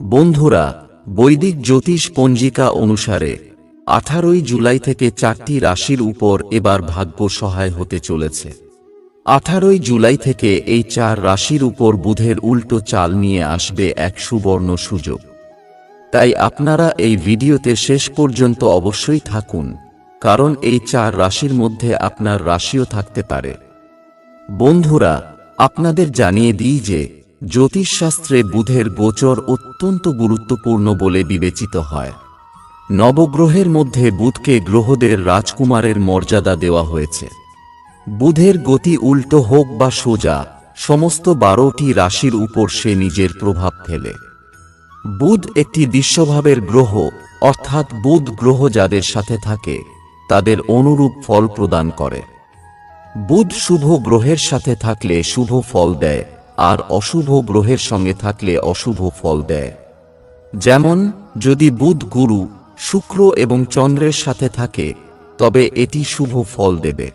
বন্ধুরা, বৈদিক জ্যোতিষ পঞ্জিকা অনুসারে আঠারোই জুলাই থেকে চারটি রাশির উপর এবার ভাগ্য সহায় হতে চলেছে। আঠারোই জুলাই থেকে এই চার রাশির উপর বুধের উল্টো চাল নিয়ে আসবে এক সুবর্ণ সুযোগ। তাই আপনারা এই ভিডিওতে শেষ পর্যন্ত অবশ্যই থাকুন, কারণ এই চার রাশির মধ্যে আপনার রাশিও থাকতে পারে। বন্ধুরা, আপনাদের জানিয়ে দিই যে জ্যোতিষশাস্ত্রে বুধের গোচর অত্যন্ত গুরুত্বপূর্ণ বলে বিবেচিত হয়। নবগ্রহের মধ্যে বুধকে গ্রহদের রাজকুমারের মর্যাদা দেওয়া হয়েছে। বুধের গতি উল্টো হোক বা সোজা, সমস্ত বারোটি রাশির উপর সে নিজের প্রভাব ফেলে। বুধ একটি বিশ্বভাবের গ্রহ, অর্থাৎ বুধ গ্রহ যাদের সাথে থাকে, তাদের অনুরূপ ফল প্রদান করে। বুধ শুভ গ্রহের সাথে থাকলে শুভ ফল দেয়। আর অশুভ গ্রহের সঙ্গে থাকলে অশুভ ফল দেয়। যেমন, যদি বুধ গুরু শুক্র এবং চন্দ্রের সাথে থাকে, তবে এটি শুভ ফল দেবে।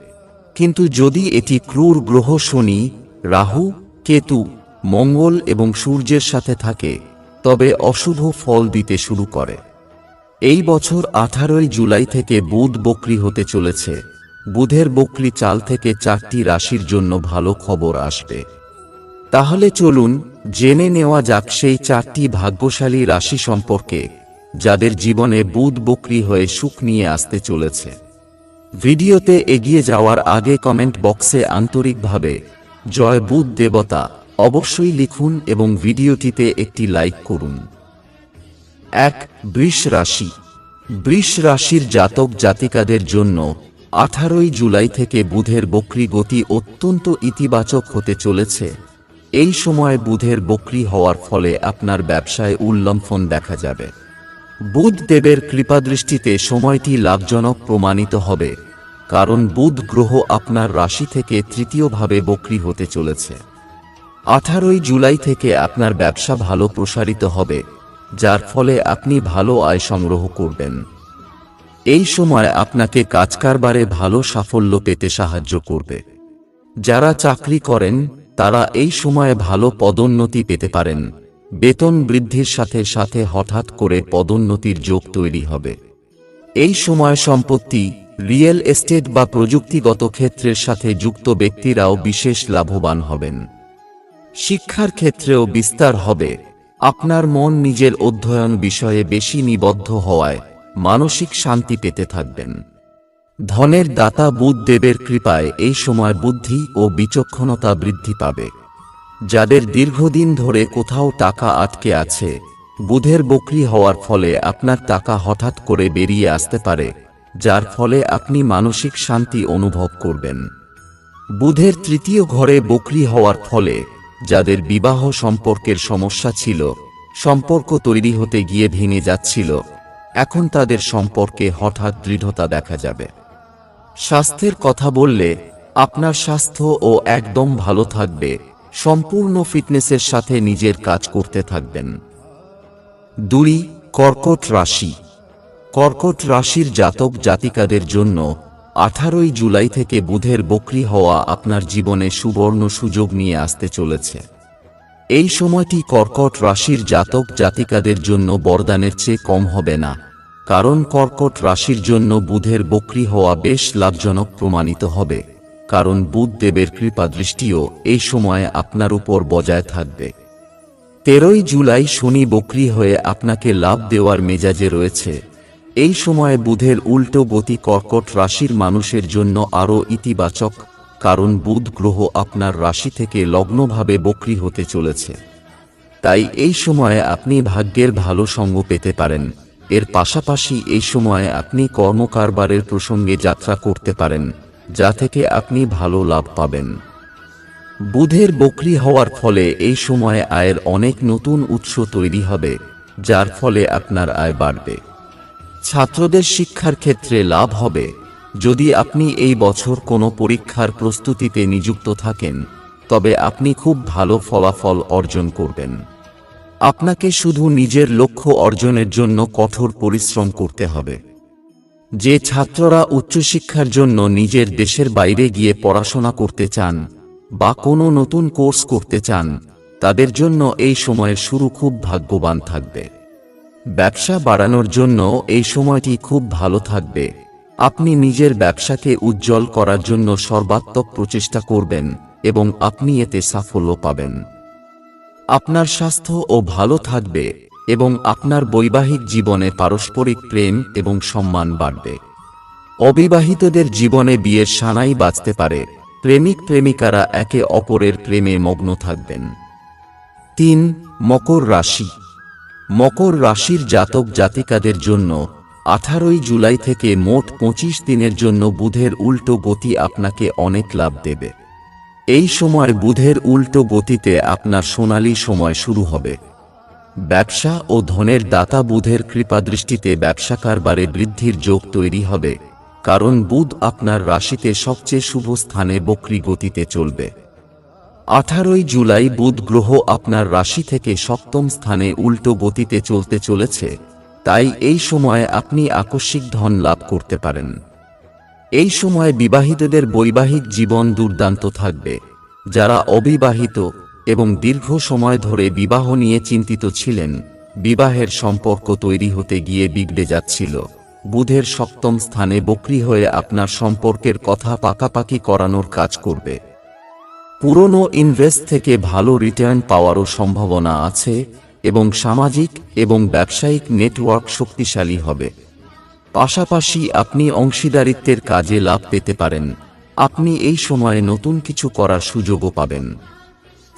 কিন্তু যদি এটি ক্রূর গ্রহ শনি, রাহু, কেতু, মঙ্গল এবং সূর্যের সাথে থাকে, তবে অশুভ ফল দিতে শুরু করে। এই বছর আঠারোই জুলাই থেকে বুধ বকরি হতে চলেছে। বুধের বকরি চাল থেকে চারটি রাশির জন্য ভালো খবর আসবে। তাহলে চলুন, জেনে নেওয়া যাক সেই চারটি ভাগ্যশালী রাশি সম্পর্কে, যাদের জীবনে বুধ বকরি হয়ে সুখ নিয়ে আসতে চলেছে। ভিডিওতে এগিয়ে যাওয়ার আগে কমেন্ট বক্সে আন্তরিকভাবে, জয় বুধ দেবতা, অবশ্যই লিখুন এবং ভিডিওটিতে একটি লাইক করুন। এক, বৃষ রাশি। বৃষ রাশির জাতক জাতিকাদের জন্য আঠারোই জুলাই থেকে বুধের বকরি গতি অত্যন্ত ইতিবাচক হতে চলেছে। এই সময় বুধের বকরি হওয়ার ফলে আপনার ব্যবসায় উল্লম্ফন দেখা যাবে। বুধ দেবের কৃপাদৃষ্টিতে সময়টি লাভজনক প্রমাণিত হবে, কারণ বুধ গ্রহ আপনার রাশি থেকে তৃতীয়ভাবে বকরি হতে চলেছে। আঠারোই জুলাই থেকে আপনার ব্যবসা ভালো প্রসারিত হবে, যার ফলে আপনি ভালো আয় সংগ্রহ করবেন। এই সময় আপনাকে কাজকারবারে ভালো সাফল্য পেতে সাহায্য করবে। যারা চাকরি করেন, তারা এই সময়ে ভালো পদোন্নতি পেতে পারেন। বেতন বৃদ্ধির সাথে সাথে হঠাৎ করে পদোন্নতির যোগ তৈরি হবে। এই সময় সম্পত্তি, রিয়েল এস্টেট বা প্রযুক্তিগত ক্ষেত্রের সাথে যুক্ত ব্যক্তিরাও বিশেষ লাভবান হবেন। শিক্ষার ক্ষেত্রেও বিস্তার হবে। আপনার মন নিজের অধ্যয়ন বিষয়ে বেশি নিবদ্ধ হওয়ায় মানসিক শান্তি পেতে থাকবেন। ধনের দাতা বুধ দেবের কৃপায় এই সময় বুদ্ধি ও বিচক্ষণতা বৃদ্ধি পাবে। যাদের দীর্ঘদিন ধরে কোথাও টাকা আটকে আছে, বুধের বকরি হওয়ার ফলে আপনার টাকা হঠাৎ করে বেরিয়ে আসতে পারে, যার ফলে আপনি মানসিক শান্তি অনুভব করবেন। বুধের তৃতীয় ঘরে বকরি হওয়ার ফলে, যাদের বিবাহ সম্পর্কের সমস্যা ছিল, সম্পর্ক তৈরি হতে গিয়ে ভেঙে যাচ্ছিল, এখন তাদের সম্পর্কে হঠাৎ দৃঢ়তা দেখা যাবে। স্বাস্থ্যের কথা বললে, আপনার স্বাস্থ্য ও একদম ভালো থাকবে। সম্পূর্ণ ফিটনেসের সাথে নিজের কাজ করতে থাকবেন। দুই, কর্কট রাশি। কর্কট রাশির জাতক জাতিকাদের জন্য আঠারোই জুলাই থেকে বুধের বকরি হওয়া আপনার জীবনে সুবর্ণ সুযোগ নিয়ে আসতে চলেছে। এই সময়টি কর্কট রাশির জাতক জাতিকাদের জন্য বরদানের চেয়ে কম হবে না। কারণ কর্কট রাশির জন্য বুধের বকরি হওয়া বেশ লাভজনক প্রমাণিত হবে, কারণ বুধ দেবের কৃপা দৃষ্টিও এই সময়ে আপনার উপর বজায় থাকবে। তেরোই জুলাই শনি বকরি হয়ে আপনাকে লাভ দেওয়ার মেজাজে রয়েছে। এই সময়ে বুধের উল্টো গতি কর্কট রাশির মানুষের জন্য আরও ইতিবাচক, কারণ বুধ গ্রহ আপনার রাশি থেকে লগ্নভাবে বকরি হতে চলেছে। তাই এই সময়ে আপনি ভাগ্যের ভালো সঙ্গ পেতে পারেন। এর পাশাপাশি এই সময়ে আপনি কর্মকারবারের প্রসঙ্গে যাত্রা করতে পারেন, যা থেকে আপনি ভালো লাভ পাবেন। বুধের বকরি হওয়ার ফলে এই সময়ে আয়ের অনেক নতুন উৎস তৈরি হবে, যার ফলে আপনার আয় বাড়বে। ছাত্রদের শিক্ষার ক্ষেত্রে লাভ হবে। যদি আপনি এই বছর কোনো পরীক্ষার প্রস্তুতিতে নিযুক্ত থাকেন, তবে আপনি খুব ভালো ফলাফল অর্জন করবেন। আপনাকে শুধু নিজের লক্ষ্য অর্জনের জন্য কঠোর পরিশ্রম করতে হবে। যে ছাত্ররা উচ্চশিক্ষার জন্য নিজের দেশের বাইরে গিয়ে পড়াশোনা করতে চান বা কোনো নতুন কোর্স করতে চান, তাদের জন্য এই সময়ের শুরু খুব ভাগ্যবান থাকবে। ব্যবসা বাড়ানোর জন্য এই সময়টি খুব ভালো থাকবে। আপনি নিজের ব্যবসাকে উজ্জ্বল করার জন্য সর্বাত্মক প্রচেষ্টা করবেন এবং আপনি এতে সাফল্য পাবেন। আপনার স্বাস্থ্য ও ভালো থাকবে এবং আপনার বৈবাহিক জীবনে পারস্পরিক প্রেম এবং সম্মান বাড়বে। অবিবাহিতদের জীবনে বিয়ের সানাই বাঁচতে পারে। প্রেমিক প্রেমিকারা একে অপরের প্রেমে মগ্ন থাকবেন। তিন, মকর রাশি। মকর রাশির জাতক জাতিকাদের জন্য আঠারোই জুলাই থেকে মোট পঁচিশ দিনের জন্য বুধের উল্টো গতি আপনাকে অনেক লাভ দেবে। এই সময় বুধের উল্টো গতিতে আপনার সোনালী সময় শুরু হবে। ব্যবসা ও ধনের দাতা বুধের কৃপাদৃষ্টিতে ব্যবসা কারবারে বৃদ্ধির যোগ তৈরি হবে, কারণ বুধ আপনার রাশিতে সবচেয়ে শুভ স্থানে বক্রি গতিতে চলবে। আঠারোই জুলাই বুধ গ্রহ আপনার রাশি থেকে সপ্তম স্থানে উল্টো গতিতে চলতে চলেছে, তাই এই সময়ে আপনি আকস্মিক ধন লাভ করতে পারেন। এই সময় বিবাহিতদের বৈবাহিক জীবন দুর্দান্ত থাকবে। যারা অবিবাহিত এবং দীর্ঘ সময় ধরে বিবাহ নিয়ে চিন্তিত ছিলেন, বিবাহের সম্পর্ক তৈরি হতে গিয়ে বিগড়ে যাচ্ছিল। বুধের সপ্তম স্থানে বকরি হয়ে আপনার সম্পর্কের কথা পাকাপাকি করানোর কাজ করবে। পুরনো ইনভেস্ট থেকে ভালো রিটার্ন পাওয়ারও সম্ভাবনা আছে এবং সামাজিক এবং ব্যবসায়িক নেটওয়ার্ক শক্তিশালী হবে। পাশাপাশি আপনি অংশীদারিত্বের কাজে লাভ পেতে পারেন। আপনি এই সময়ে নতুন কিছু করার সুযোগও পাবেন।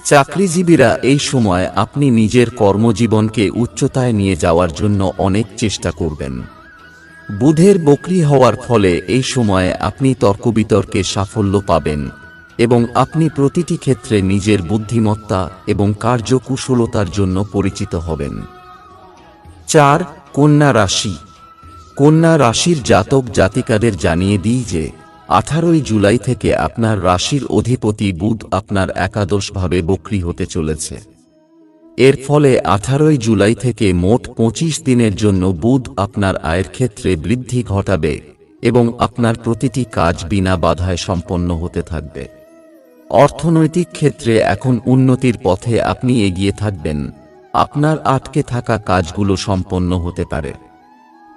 চাকরিজীবীরা এই সময় আপনি নিজের কর্মজীবনকে উচ্চতায় নিয়ে যাওয়ার জন্য অনেক চেষ্টা করবেন। বুধের বকরি হওয়ার ফলে এই সময়ে আপনি তর্কবিতর্কে সাফল্য পাবেন এবং আপনি প্রতিটি ক্ষেত্রে নিজের বুদ্ধিমত্তা এবং কার্যকুশলতার জন্য পরিচিত হবেন। চার, কন্যা রাশি। কন্যা রাশির জাতক জাতিকাদের জানিয়ে দিই যে, আঠারোই জুলাই থেকে আপনার রাশির অধিপতি বুধ আপনার একাদশভাবে বক্রি হতে চলেছে। এর ফলে আঠারোই জুলাই থেকে মোট পঁচিশ দিনের জন্য বুধ আপনার আয়ের ক্ষেত্রে বৃদ্ধি ঘটাবে এবং আপনার প্রতিটি কাজ বিনা বাধায় সম্পন্ন হতে থাকবে। অর্থনৈতিক ক্ষেত্রে এখন উন্নতির পথে আপনি এগিয়ে থাকবেন। আপনার আটকে থাকা কাজগুলো সম্পন্ন হতে পারে।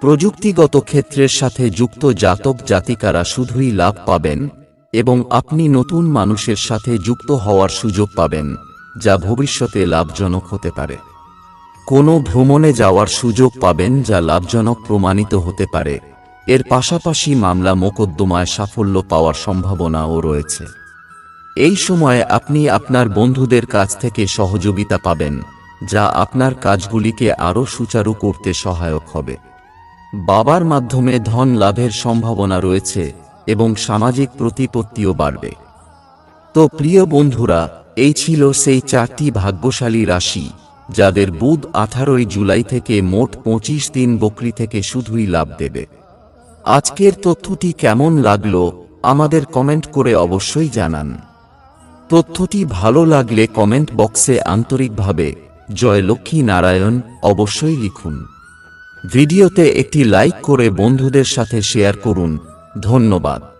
প্রযুক্তিগত ক্ষেত্রের সাথে যুক্ত জাতক জাতিকারা শুধুই লাভ পাবেন এবং আপনি নতুন মানুষের সাথে যুক্ত হওয়ার সুযোগ পাবেন, যা ভবিষ্যতে লাভজনক হতে পারে। কোনো ভ্রমণে যাওয়ার সুযোগ পাবেন যা লাভজনক প্রমাণিত হতে পারে। এর পাশাপাশি মামলা মোকদ্দমায় সাফল্য পাওয়ার সম্ভাবনাও রয়েছে। এই সময়ে আপনি আপনার বন্ধুদের কাছ থেকে সহযোগিতা পাবেন, যা আপনার কাজগুলিকে আরও সুচারু করতে সহায়ক হবে। বাবার মাধ্যমে ধন লাভের সম্ভাবনা রয়েছে এবং সামাজিক প্রতিপত্তিও বাড়বে। তো প্রিয় বন্ধুরা, এই ছিল সেই চারটি ভাগ্যশালী রাশি, যাদের বুধ আঠারোই জুলাই থেকে মোট পঁচিশ দিন বকরি থেকে শুধুই লাভ দেবে। আজকের তথ্যটি কেমন লাগল, আমাদের কমেন্ট করে অবশ্যই জানান। তথ্যটি ভালো লাগলে কমেন্ট বক্সে আন্তরিকভাবে জয় লক্ষ্মী নারায়ণ অবশ্যই লিখুন। ভিডিওতে একটি লাইক করে বন্ধুদের সাথে শেয়ার করুন। ধন্যবাদ।